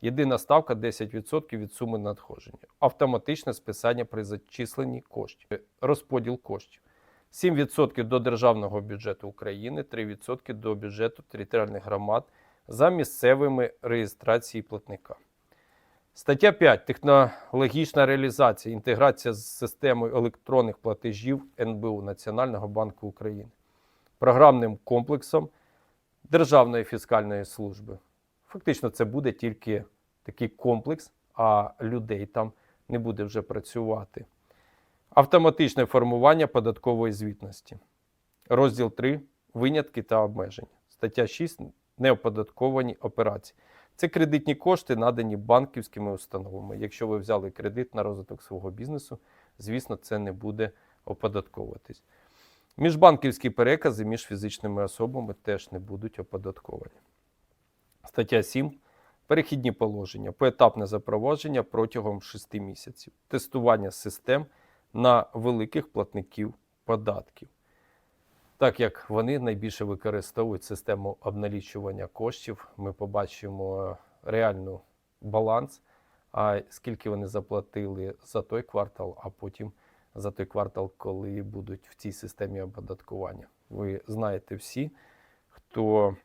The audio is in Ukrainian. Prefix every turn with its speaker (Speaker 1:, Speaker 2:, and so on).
Speaker 1: Єдина ставка 10% від суми надходження. Автоматичне списання при зачисленні коштів. Розподіл коштів. 7% до державного бюджету України, 3% до бюджету територіальних громад за місцевими реєстрації платника. Стаття 5. Технологічна реалізація, інтеграція з системою електронних платежів НБУ Національного банку України, програмним комплексом Державної фіскальної служби. Фактично, це буде тільки такий комплекс, а людей там не буде вже працювати. Автоматичне формування податкової звітності. Розділ 3. Винятки та обмеження. Стаття 6. Неоподатковані операції. Це кредитні кошти, надані банківськими установами. Якщо ви взяли кредит на розвиток свого бізнесу, звісно, це не буде оподатковуватись. Міжбанківські перекази між фізичними особами теж не будуть оподатковані. Стаття 7. Перехідні положення. Поетапне запровадження протягом 6 місяців. Тестування систем на великих платників податків. Так як вони найбільше використовують систему обналічування коштів, ми побачимо реальну баланс, а скільки вони заплатили за той квартал, а потім за той квартал, коли будуть в цій системі оподаткування. Ви знаєте всі, хто